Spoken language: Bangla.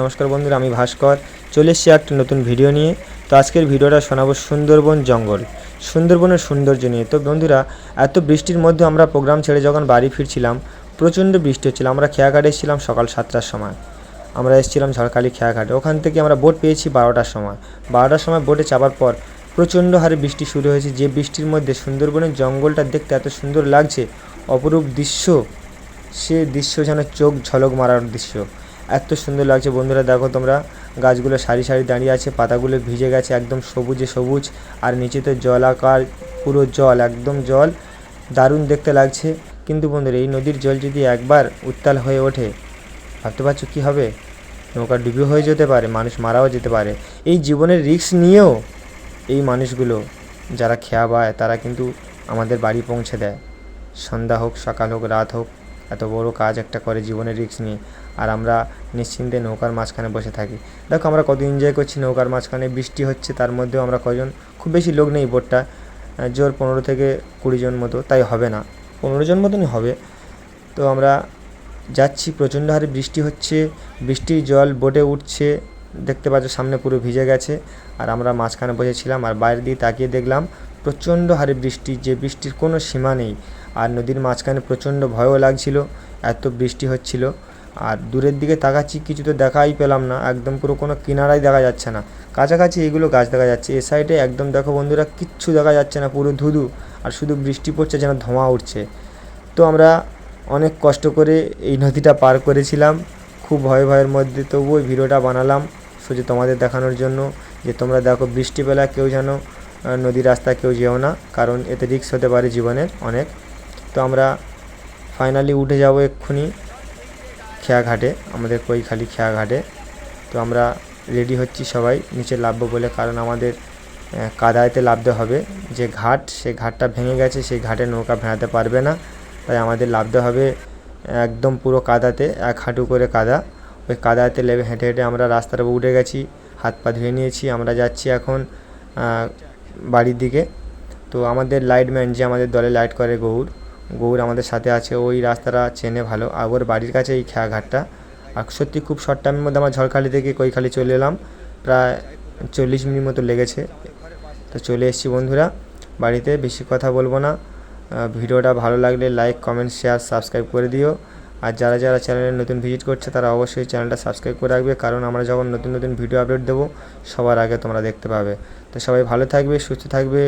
নমস্কার বন্ধুরা, আমি ভাস্কর। চলে এসেছি একটা নতুন ভিডিও নিয়ে। তো আজকের ভিডিওটা শোনাবো সুন্দরবন জঙ্গল, সুন্দরবনের সৌন্দর্য নিয়ে। তো বন্ধুরা, এত বৃষ্টির মধ্যে আমরা প্রোগ্রাম ছেড়ে যখন বাড়ি ফিরছিলাম, প্রচণ্ড বৃষ্টি হচ্ছিল। আমরা খেয়াঘাটে এসেছিলাম সকাল সাতটার সময়। আমরা এসেছিলাম ঝড়খালি খেয়াঘাটে। ওখান থেকে আমরা বোট পেয়েছি বারোটার সময়। বারোটার সময় বোটে চাপার পর প্রচণ্ড হারে বৃষ্টি শুরু হয়েছে। যে বৃষ্টির মধ্যে সুন্দরবনের জঙ্গলটা দেখতে এত সুন্দর লাগছে, অপরূপ দৃশ্য, সে দৃশ্য যেন চোখ ঝলক মারার দৃশ্য। এত সুন্দর লাগছে। বন্ধুরা, দেখো তোমরা, গাছগুলো সারি সারি দাঁড়িয়ে আছে, পাতাগুলো ভিজে গেছে, একদম সবুজে সবুজ, আর নিচেতে জলাকার পুরো জল, একদম জল, দারুণ দেখতে লাগছে। কিন্তু বন্ধুরা, এই নদীর জল যদি একবার উত্তাল হয়ে ওঠে, ভাবতে পারছ কী হবে? নৌকা ডুবে হয়ে যেতে পারে, মানুষ মারাও যেতে পারে। এই জীবনের রিস্ক নিয়েও এই মানুষগুলো, যারা খেয়া পায়, তারা কিন্তু আমাদের বাড়ি পৌঁছে দেয়। সন্ধ্যা হোক, সকাল হোক, রাত হোক এত বড় কাজ একটা করে জীবনের রিস্ক নিয়ে। আর আমরা নিশ্চিন্তে নৌকার মাঝখানে বসে থাকি। দেখো আমরা কত এনজয় করছি নৌকার মাঝখানে, বৃষ্টি হচ্ছে, তার মধ্যেও আমরা কজন খুব বেশি লোক নেই বোটটা। জোর পনেরো থেকে কুড়ি জন মতো, তাই হবে না। পনেরো জন মতনই হবে। তো আমরা যাচ্ছি, প্রচণ্ড হারে বৃষ্টি হচ্ছে, বৃষ্টির জল বোটে উঠছে, দেখতে পাচ্ছ সামনে পুরো ভিজে গেছে। আর আমরা মাঝখানে বসেছিলাম, আর বাইরে দিয়ে তাকিয়ে দেখলাম, প্রচণ্ড হারে বৃষ্টি, যে বৃষ্টির কোনো সীমা নেই। আর নদীর মাঝখানে প্রচণ্ড ভয়ও লাগছিল এত বৃষ্টি হচ্ছিল। আর দূরের দিকে তাকাচ্ছি কিছু তো দেখাই পেলাম না একদম পুরো কোনো কিনারাই দেখা যাচ্ছে না। কাছাকাছি এগুলো গাছ দেখা যাচ্ছে এ সাইডে একদম দেখো বন্ধুরা কিচ্ছু দেখা যাচ্ছে না পুরো ধুধু আর শুধু বৃষ্টি পড়ছে যেন ধোঁয়া উঠছে। তো আমরা অনেক কষ্ট করে এই নদীটা পার করেছিলাম খুব ভয় ভয়ের মধ্যে তবুও ভিডিওটা বানালাম শুধু তোমাদের দেখানোর জন্য যে তোমরা দেখো বৃষ্টিবেলা কেউ যেন আহ, নদীর রাস্তায় কেউ যেও না কারণ এতে রিক্স হতে পারে জীবনের অনেক তো আমরা ফাইনালি উঠে যাব এক্ষুনি খেয়াঘাটে, আমাদের কৈখালি খেয়াঘাটে। তো আমরা রেডি হচ্ছি সবাই, নিচে নামবো বলে, কারণ আমাদের কাদাইতে নামতে হবে। যে ঘাট, সে ঘাটটা ভেঙে গেছে, সেই ঘাটে নৌকা ভেড়াতে পারবে না। তাই আমাদের নামতে হবে একদম পুরো কাদাতে, এক হাঁটু করে কাদা। ওই কাদাতে লেবে হেঁটে হেঁটে আমরা রাস্তার উঠে গেছি, হাত পা ধুয়ে নিয়েছি, আমরা যাচ্ছি এখন বাড়ির দিকে। তো আমাদের লাইটম্যান যে আমাদের দলে লাইট করে গৌর গৌর আমাদের সাথে আছে, ওই রাস্তাটা চেনে ভালো। আর ওর বাড়ির কাছে এই খেয়াঘাটটা আর সত্যি খুব শর্ট টাইমের মধ্যে আমার ঝড়খালি থেকে কৈখালি চলে এলাম। প্রায় চল্লিশ মিনিট মতো লেগেছে। তো চলে এসেছি বন্ধুরা, বাড়িতে বেশি কথা বলব না। ভিডিওটা ভালো লাগলে লাইক কমেন্ট শেয়ার সাবস্ক্রাইব করে দিও। আর যারা যারা চ্যানেলে নতুন ভিজিট করছে, তারা অবশ্যই চ্যানেলটা সাবস্ক্রাইব করে রাখবে। কারণ আমরা যখন নতুন নতুন ভিডিও আপলোড দেবো, সবার আগে তোমরা দেখতে পাবে। তো সবাই ভালো থাকবে, সুস্থ থাকবে।